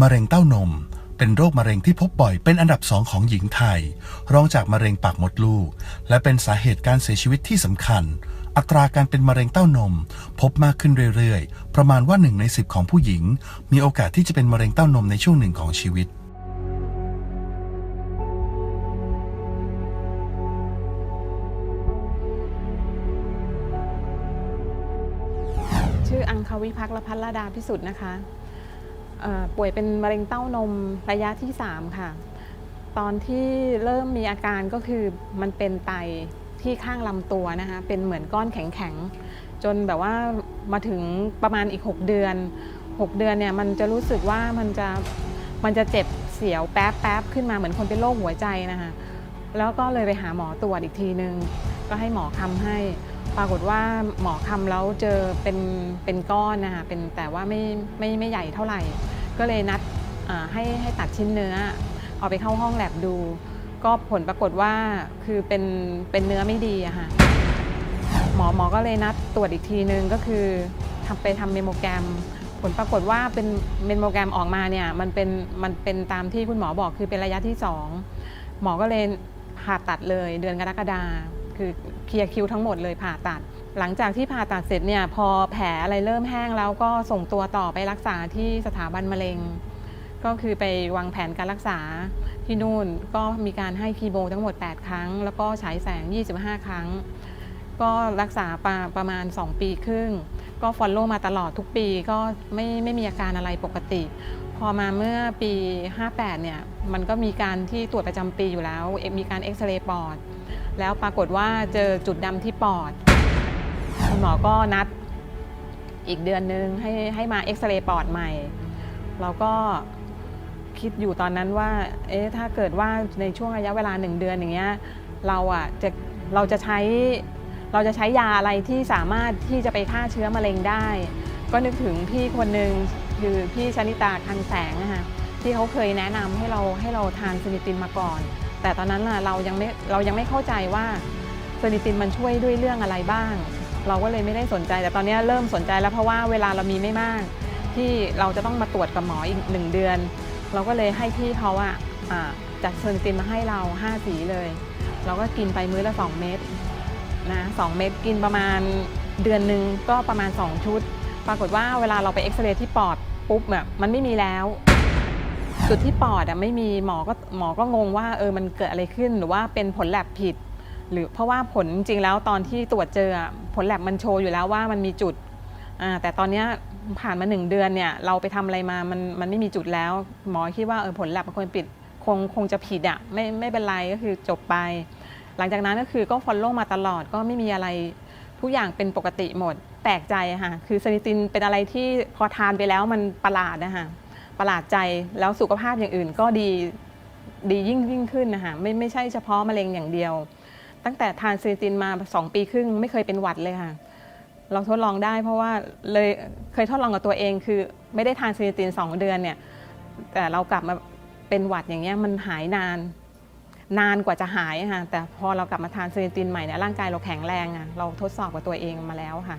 มะเร็งเต้านม เป็นโรคมะเร็งที่พบบ่อยเป็นอันดับสองของหญิงไทย รองจากมะเร็งปากมดลูก และเป็นสาเหตุการเสียชีวิตที่สำคัญ อัตราการเป็นมะเร็งเต้านม พบมากขึ้นเรื่อยๆ ประมาณว่าหนึ่งในสิบของผู้หญิง มีโอกาสที่จะเป็นมะเร็งเต้านมในช่วงหนึ่งของชีวิตชื่ออังคาวิพักษ์ละพัลลดาพิสุทธิ์นะคะ ป่วยเป็นมะเร็งเต้านมระยะที่ 3 ค่ะ ตอนที่เริ่มมีอาการก็คือมันเป็นไตที่ข้างลำตัวนะคะ เป็นเหมือนก้อนแข็งๆ จนแบบว่ามาถึงประมาณอีก 6 เดือน 6 เดือนเนี่ยมันจะรู้สึกว่ามันจะมันจะเจ็บเสียวแป๊บแป๊บขึ้นมาเหมือนคนเป็นโรคหัวใจนะคะ แล้วก็เลยไปหาหมอตรวจอีกทีนึง ก็ให้หมอคำให้ ปรากฏว่าหมอคำแล้วเจอเป็นเป็นก้อนนะคะเป็นแต่ว่าไม่ไม่ไม่ใหญ่เท่าไหร่ ก็เลยนัดให้ให้ตัดชิ้นเนื้อ เอาไปเข้าห้องแลบดู ก็ผลปรากฏว่าคือเป็นเป็นเนื้อไม่ดีอะค่ะหมอหมอก็เลยนัดตรวจอีกทีนึงก็คือทำไปทำเมโมแกรม ผลปรากฏว่าเป็นเมโมแกรมออกมาเนี่ยมันเป็นมันเป็นตามที่คุณหมอบอกคือเป็นระยะที่สองหมอก็เลยผ่าตัดเลยเดือนกรกฎาคื อเคลียร์คิวทั้งหมดเลยผ่าตัด หลังจากที่ผ่าตัดเสร็จเนี่ยพอแผลอะไรเริ่มแห้งแล้วก็ส่งตัวต่อไปรักษาที่สถาบันมะเร็ง ก็คือไปวางแผนการรักษาที่นู่นก็มีการให้คีโมทั้งหมด 8 ครั้ง แล้วก็ฉายแสง 25 ครั้ง ก็รักษาประประมาณ 2 ปีครึ่ง ก็ฟอลโล่มาตลอดทุกปีก็ไม่ไม่มีอาการอะไรปกติ พอมาเมื่อปี 58 เนี่ย มันก็มีการที่ตรวจประจำปีอยู่แล้ว มีการเอ็กซเรย์ปอด แล้วปรากฏว่าเจอจุดดำที่ปอด คุณหมอก็นัดอีกเดือนนึงให้ให้มาเอ็กซเรย์ปอดใหม่ เราก็คิดอยู่ตอนนั้นว่า เอ๊ะ ถ้าเกิดว่าในช่วงระยะเวลาหนึ่งเดือนอย่างเงี้ย เราอะจะเราจะใช้เราจะใช้ยาอะไรที่สามารถที่จะไปฆ่าเชื้อมะเร็งได้ ก็นึกถึงพี่คนหนึ่งคือพี่ชนิตาคังแสงนะคะที่เขาเคยแนะนำให้เราให้เราทานซินิตินมาก่อน แต่ตอนนั้นน่ะเรายังไม่เรายังไม่เข้าใจว่าซินิตินมันช่วยด้วยเรื่องอะไรบ้าง เราก็เลยไม่ได้สนใจ แต่ตอนนี้เริ่มสนใจแล้วเพราะว่าเวลาเรามีไม่มาก ที่เราจะต้องมาตรวจกับหมออีกหนึ่งเดือน เราก็เลยให้พี่เขาอะอะจัดเซอร์นิตินมาให้เรา5สีเลย เราก็กินไปมื้อละ 2 เม็ดนะสองเม็ดกินประมาณเดือนหนึ่งก็ประมาณ 2 ชุด ปรากฏว่าเวลาเราไปเอ็กซเรย์ที่ปอดปุ๊บแบบมันไม่มีแล้ว จุดที่ปอดอะไม่มีหมอก็หมอก็งงว่าเออมันเกิดอะไรขึ้นหรือว่าเป็นผลแลบผิด หรือเพราะว่าผลจริงแล้วตอนที่ตรวจเจออะผลแลบมันโชว์อยู่แล้วว่ามันมีจุดอ่าแต่ตอนนี้ผ่านมาหนึ่งเดือนเนี่ยเราไปทำอะไรมามันมันไม่มีจุดแล้ว หมอคิดว่าเออผลแลบมันควรปิดคงคงจะผิดอะไม่ไม่เป็นไรก็คือจบไป หลังจากนั้นก็คือก็ฟอลโล่มาตลอดก็ไม่มีอะไรทุกอย่างเป็นปกติหมดแปลกใจค่ะคือซนิตินเป็นอะไรที่พอทานไปแล้วมันประหลาดนะคะ ประหลาดใจแล้วสุขภาพอย่างอื่นก็ดีดียิ่งยิ่งขึ้นนะคะไม่ไม่ใช่เฉพาะมะเร็งอย่างเดียว ตั้งแต่ทานซนิตินมา 2 ปีครึ่งไม่เคยเป็นหวัดเลยค่ะ เราทดลองได้เพราะว่าเลยเคยทดลองกับตัวเองคือ ไม่ได้ทานซนิติน 2 เดือนเนี่ยแต่เรากลับมาเป็นหวัดอย่างเงี้ยมันหายนาน นานกว่าจะหายค่ะแต่พอเรากลับมาทานเซนิตินใหม่เนี่ยร่างกายเราแข็งแรงอะเราทดสอบกับตัวเองมาแล้วค่ะ